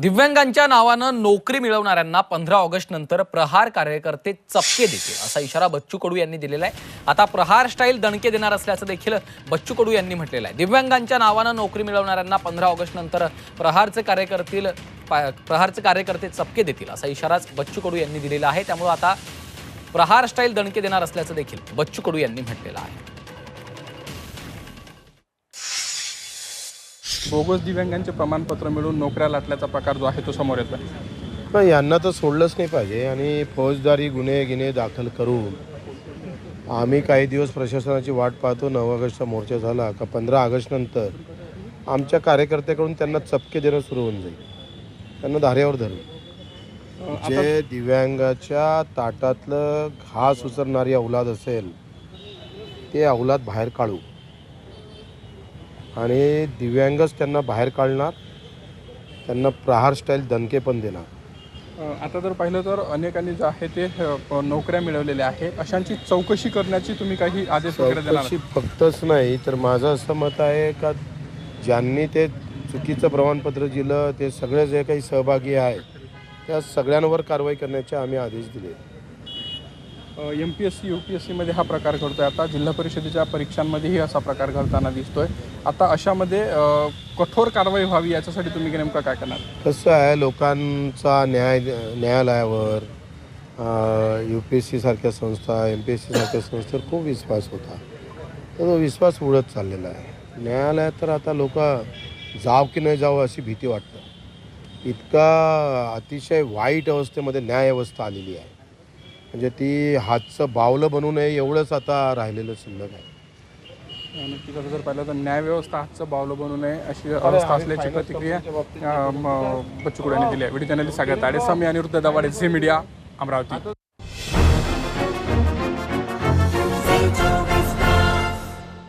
दिव्यांगांच्या नावानं नोकरी मिळवणाऱ्यांना पंधरा ऑगस्ट नंतर प्रहार कार्यकर्ते चपके देतील असा इशारा बच्चू कडू यांनी दिलेला आहे. आता प्रहार स्टाईल दणके देणार असल्याचं देखील बच्चू कडू यांनी म्हटलेलं आहे. दिव्यांगांच्या नावानं नोकरी मिळवणाऱ्यांना पंधरा ऑगस्ट नंतर प्रहारचे कार्यकर्तील पा- प्रहारचे कार्यकर्ते चपके देतील असा इशाराच बच्चू कडू यांनी दिलेला आहे. त्यामुळे आता प्रहार स्टाईल दणके देणार असल्याचं देखील बच्चू कडू यांनी म्हटलेलं आहे. बोगस दिव्यांगांचे प्रमाणपत्र मिळून नोकऱ्या लाटल्याचा प्रकार जो आहे तो समोर येतोय. पण यांना तर सोडलंच नाही पाहिजे आणि फौजदारी गुन्हे गिन्हे दाखल करून आम्ही काही दिवस प्रशासनाची वाट पाहतो. नऊ ऑगस्टचा मोर्चा झाला का पंधरा ऑगस्ट नंतर आमच्या कार्यकर्त्याकडून त्यांना चपके देणं सुरू होऊन जाईल. त्यांना धाऱ्यावर धरू जे दिव्यांगाच्या ताटातलं घास उचलणारी अवलाद असेल ते अवलाद बाहेर काढू. आणि दिव्यांगच त्यांना बाहेर काढणार त्यांना प्रहार स्टाईल दणके पण देणार. आता जर पाहिलं तर अनेकांनी जे आहे ते नोकऱ्या मिळवलेल्या आहे अशांची चौकशी करण्याची तुम्ही काही आदेश वगैरे देणार चौकशी फक्तच नाही तर माझं असं मत आहे का ज्यांनी ते चुकीचं प्रमाणपत्र दिलं ते सगळे जे काही सहभागी आहे त्या सगळ्यांवर कारवाई करण्याचे आम्ही आदेश दिले. M P S C U P S सीमध्ये हा प्रकार घडतो आहे आता जिल्हा परिषदेच्या परीक्षांमध्येही असा प्रकार घडताना दिसतोय. आता अशामध्ये कठोर कारवाई व्हावी याच्यासाठी तुम्ही नेमकं काय करणार? कसं आहे लोकांचा न्याय न्यायालयावर यू पी एस सी सारख्या संस्था एम पी एस सी सारख्या संस्थेवर खूप विश्वास होता. तो विश्वास उडत चाललेला आहे. न्यायालयात तर आता लोक जाव की नाही जावं अशी भीती वाटतं. इतका अतिशय वाईट अवस्थेमध्ये न्याय व्यवस्था आलेली आहे. म्हणजे ती हातचं बावलं बनू नये एवढंच आता राहिलेलं शिल्लक आहे. नक्कीच असं जर पाहिलं तर न्यायव्यवस्था हातचं बावलं बनू नये अशी अवस्था असल्याची प्रतिक्रिया बच्चू कडू यांनी दिली आहे. व्हिडिओ चॅनल सागर ताडे समी अनिरुद्ध दवाडे झी मीडिया अमरावती.